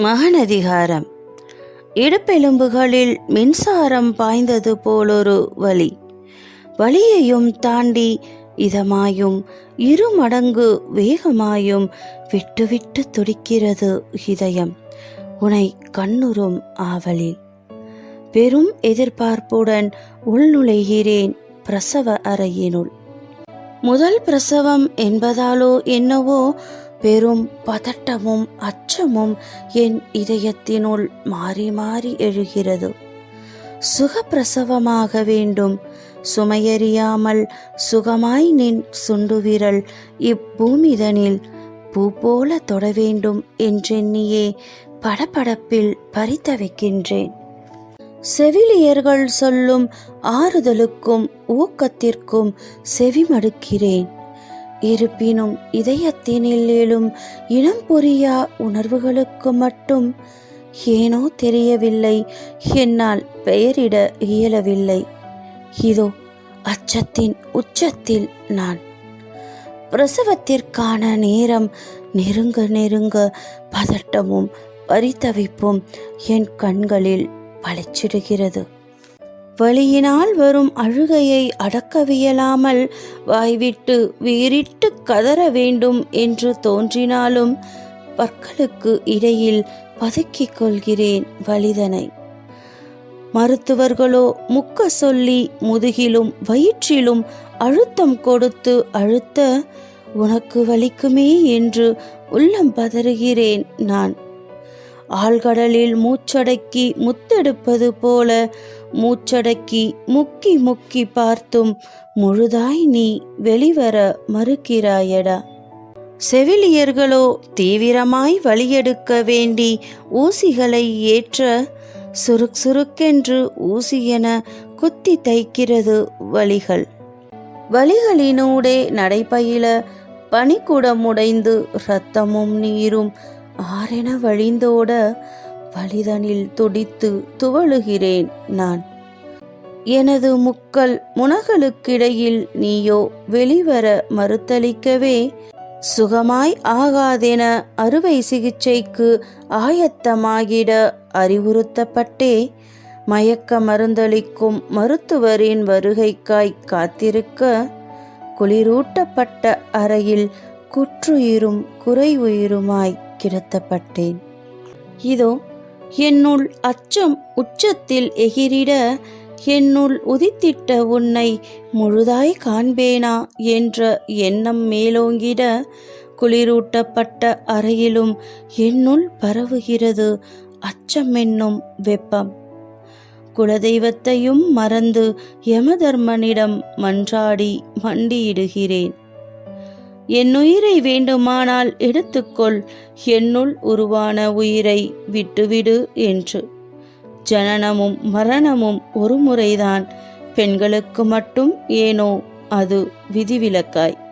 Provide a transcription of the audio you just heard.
மகனதிகாரம். இடுப்பெலும்புகளில் மின்சாரம் பாய்ந்தது போலொரு வலி. வலியையும் தாண்டி இதமாயும் இரு மடங்கு வேகமாயும் விட்டு விட்டு துடிக்கிறது இதயம். உனை கண்ணுறும் ஆவலில். பெரும் எதிர்பார்ப்புடன் உள்நுழைகிறேன் பிரசவ அறையினுள். முதல் பிரசவம் என்பதாலோ என்னவோ பெரும் பதட்டமும் அச்சமும் என் இதயத்தினுள் மாறி மாறி எழுகிறது. சுகப்பிரசவமாக வேண்டும். சுமையறியாமல் சுகமாய் நின் சுண்டுவிரல் இப்பூமிதனில் பூ போல தொட வேண்டும் என்றெண்ணியே படபடப்பில் பறித்த வைக்கின்றேன் செவிலியர்கள் சொல்லும் ஆறுதலுக்கும் ஊக்கத்திற்கும் செவிமடுக்கிறேன். இருப்பினும் இதயத்தினில் எழும் இனம் புரியா உணர்வுகளுக்கு மட்டும். ஏனோ தெரியவில்லை என்னால் பெயரிட இயலவில்லை. இதோ அச்சத்தின் உச்சத்தில் நான். பிரசவத்திற்கான நேரம் நெருங்க நெருங்க பதட்டமும் பரிதவிப்பும் என் கண்களில் பளிச்சிடுகிறது. வலியினால் வரும் அழுகையை அடக்கவியலாமல் வாய்விட்டு வீறிட்டு கதற வேண்டும் என்று தோன்றினாலும் பற்களுக்கு இடையில் பதுக்கிக் கொள்கிறேன் வலிதனை. மருத்துவர்களோ முக்க சொல்லி முதுகிலும் வயிற்றிலும் அழுத்தம் கொடுத்து அழுத்த உனக்கு வலிக்குமே என்று உள்ளம் பதறுகிறேன் நான். ஆழ்கடலில் மூச்சடக்கி முத்தெடுப்பது போல மூச்சடக்கி முக்கி முக்கி பார்த்தும் முழுதாய் நீ வெளிவர மறுக்கிறாயடா. செவிலியர்களோ தீவிரமாய் வழியெடுக்க வேண்டி ஊசிகளை ஏற்ற சுருக் சுருக்கென்று ஊசி என குத்தி தைக்கிறது வழிகள். வழிகளினூடே நடைபயில பனிக்குடமுடைந்து இரத்தமும் நீரும் ஆரென வழிந்தோட வழிதனில் துடித்து துவழுகிறேன் நான். எனது முக்கள் முனகளுக்கிடையில் நீயோ வெளிவர மறுத்தளிக்கவே சுகமாய் ஆகாதென அறுவை சிகிச்சைக்கு ஆயத்தமாகிட அறிவுறுத்தப்பட்டே மயக்க மருந்தளிக்கும் மருத்துவரின் வருகைக்காய் காத்திருக்க குளிரூட்டப்பட்ட அறையில் குற்றுயிரும் குறைவுயிருமாய் கிடத்தப்பட்டேன் இதோ என்னுள் அச்சம் உச்சத்தில் எகிரிட என்னுள் உதித்திட்ட உன்னை முழுதாய் காண்பேனா என்ற எண்ணம் மேலோங்கிட குளிரூட்டப்பட்ட அறையிலும் என்னுள் பரவுகிறது அச்சமென்னும் வெப்பம். குலதெய்வத்தையும் மறந்து யமதர்மனிடம் மன்றாடி மண்டியிடுகிறேன். என் உயிரை வேண்டுமானால் எடுத்துக்கொள் என்னுள் உருவான உயிரை விட்டுவிடு என்று. ஜனனமும் மரணமும் ஒரு முறைதான். பெண்களுக்கு மட்டும் ஏனோ அது விதிவிலக்காய்.